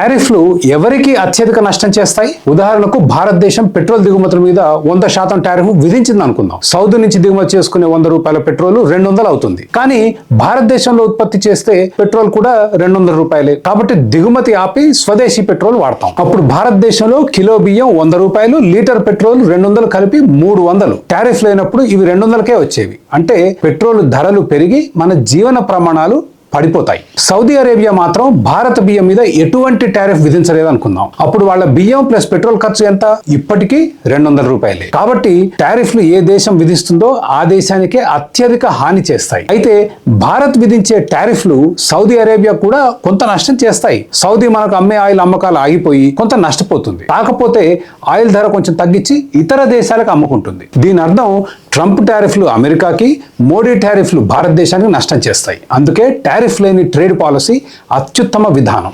టారిఫ్లు ఎవరికి అత్యధిక నష్టం చేస్తాయి? ఉదాహరణకు భారతదేశం పెట్రోల్ దిగుమతుల మీద వంద శాతం టారిఫ్ విధించింది అనుకుందాం. సౌదీ నుంచి దిగుమతి చేసుకునే వంద రూపాయల పెట్రోల్ రెండు వందలు అవుతుంది. కానీ భారతదేశంలో ఉత్పత్తి చేస్తే పెట్రోల్ కూడా రెండు వందల రూపాయలే. కాబట్టి దిగుమతి ఆపి స్వదేశీ పెట్రోల్ వాడతాం. అప్పుడు భారతదేశంలో కిలో బియ్యం వంద రూపాయలు లీటర్ పెట్రోల్ రెండు వందలు కలిపి మూడు వందలు. టారిఫ్ లేనప్పుడు ఇవి రెండు వందలకే వచ్చేవి. అంటే పెట్రోల్ ధరలు పెరిగి మన జీవన ప్రమాణాలు పడిపోతాయి. సౌదీ అరేబియా మాత్రం భారత బియ్యం మీద ఎటువంటి టారిఫ్ విధించలేదు అనుకుందాం అప్పుడు వాళ్ళ బియ్యం ప్లస్ పెట్రోల్ ఖర్చు ఎంత? ఇప్పటికీ రెండు వందల రూపాయలే. కాబట్టి టారిఫ్లు ఏ దేశం విధిస్తుందో ఆ దేశానికే అత్యధిక హాని చేస్తాయి. అయితే భారత్ విధించే టారిఫ్లు సౌదీ అరేబియా కూడా కొంత నష్టం చేస్తాయి. సౌదీ మనకు అమ్మే ఆయిల్ అమ్మకాలు ఆగిపోయి కొంత నష్టపోతుంది. కాకపోతే ఆయిల్ ధర కొంచెం తగ్గించి ఇతర దేశాలకు అమ్ముకుంటుంది. దీని అర్థం ట్రంప్ టారిఫ్లు అమెరికాకి మోడీ టారిఫ్లు భారతదేశానికి నష్టం చేస్తాయి. అందుకే టారిఫ్ లేని ట్రేడ్ పాలసీ అత్యుత్తమ విధానం.